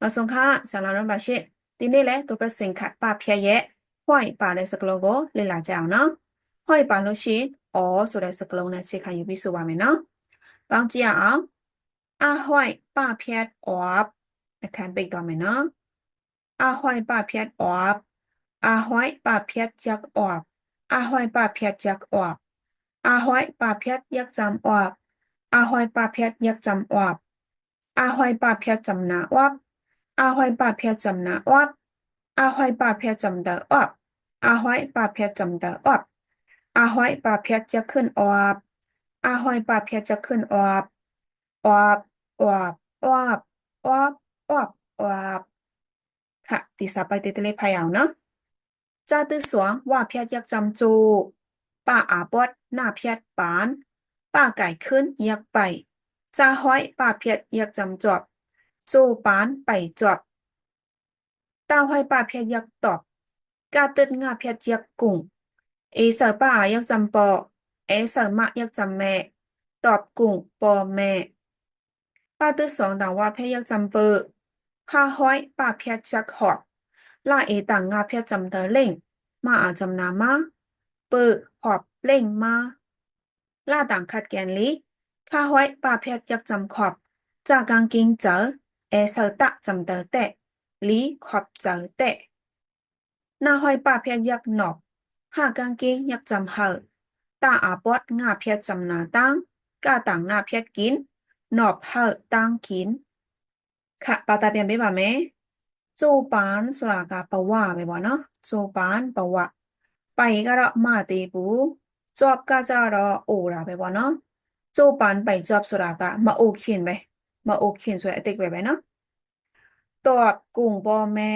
မဆုံခဆလာရမ်းပါရှင့်ဒီနေ့လဲသူပဲစင်ခတ်ပဖြတ်ရဲ့ white ပါတဲ့စကလုံးကိုလေ့လာကြအောင်နော် white ပါလို့ရှိရင် or ဆိုတဲ့စကလုံးနဲ့ချိန်ခံယူပြီးဆိုပါမယ်နော်ပေါင်းကြည့်ရအောင် a white ပဖြတ် or အခန်းပိတ်သွားမယ်နော် a white ပဖြတ် or a white ပဖြတ် jack or a white ပဖြတ် jack or a white ပဖြတ် yak jam or a white ပဖြတ် yak jam or a white ပဖြတ် jam na or อาหอยปาเพียจำนะออบอาหอยปาเพียจำเดอออบ อาหอยปาเพียจำเดอออบอาหอยปาเพียจะขึ้นออบอาหอยปาเพียจะขึ้นออบออบออบออบออบออบออบค่ะตีสาไปเติดเลพายเอาเนาะจ้าตือสวงว่าเพียยักจำจูป้าอาบดหน้าเพียปานป้าไก่ขึ้นยักไปจ้าห้อยป้าเพียยักจำจอบ 做班ไปจอบตาห้อยป้าเพียยักตอบกาตึดงาเพียยักกุ่งเอเสป้ายักจำปอเอเสมะยักจำแม่ ตอบกุ่งปอแม่ป้าตึดสองต่างว่าเพียยักจำเปอห้าห้อยป้าเพียยักหอบล่าเอต่างงาเพียจำเตอเล่ง มาอาจำนามาเปอหอบเล่งมาล่าต่างขัดแกนลิข้าห้อยป้าเพียยักจำขอบจากกางกิงเจอ เอสตัก哎，手打怎得得，你ขับจเต得。นาหอยป้าเพียยักหนอบห้ากางเกงยักจำเฮอตาอาปอดงาเพียจำนาตั้งกาต่างนาเพียกิน หนอบเฮอตั้งกิน ค่ะปาตาเปียนไปบ่าไหมจูปานสลากาปะว่าไปบ่เนาะจูปานปะวะไปก็รอมาตีปูจอบก็จะรอโอราไปบ่เนาะจูปานไปจอบสลากามาโอเขีนไป မအိုခင်ဆိုတဲ့အတိတ်ပဲပဲနော်ตอบกุ่งพ่อแม่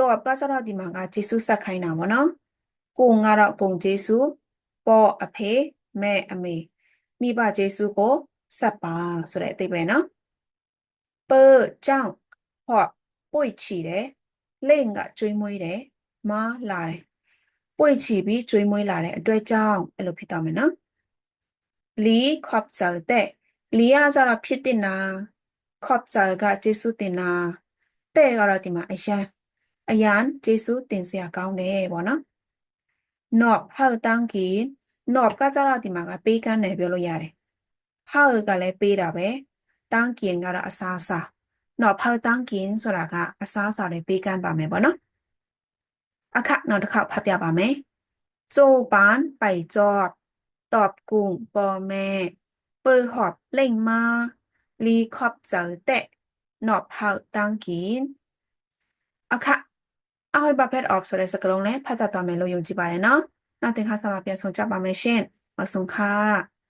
ตอบก็จะเราဒီမှာကဂျေဆုဆက်ခိုင်းတာပေါ့နော်ကုံကတော့ကုံဂျေဆုပေါ်အဖေမဲအမေမိဘဂျေဆုကိုဆက်ပါဆိုတဲ့အတိတ်ပဲနော်เปอကြောင့်ဟော့ပွေချီတယ်လိမ့်ကကျွေးမွေးတယ်မလာတယ်ပွေချီပြီးကျွေးမွေးလာတဲ့အတွက်ကြောင့်အဲ့လိုဖြစ်သွားမယ်နော်လီခေါပ်ကြတဲ့ လီရကြတော့ဖြစ်တင်တာခေါပ်ကြကကျေစုတင်တာတဲ့ကတော့ဒီမှာအရန်အရန်ကျေစုတင်စရာကောင်းတယ်ပေါ့နော် not ဟောက်တန်းကီ not ကကြတော့ဒီမှာကပေးကမ်းတယ်ပြောလို့ရတယ်ဟောက်ကလည်းပေးတာပဲတန်းကင်ကတော့အစားအစာ not ဟောက်တန်းကင်ဆိုတာကအစားအစာတွေပေးကမ်းပါမယ်ပေါ့နော်အခနောက်တစ်ခေါက်ဖတ်ပြပါမယ်โจปานไปจอบตอบกุ่งปอแม่ ปิดหอบเล่งมาลีคอบเจอแตะหนอ嗎？你確走าตังกินอะค่ะเอาให้บัพเพตออกส่วนใดสักลงเลยพระจัต่อเมโลยงจีบาเลยเนาะน่าติงค่ะสำหรับเปียสงจับบาเมเช่นมาสงค่ะ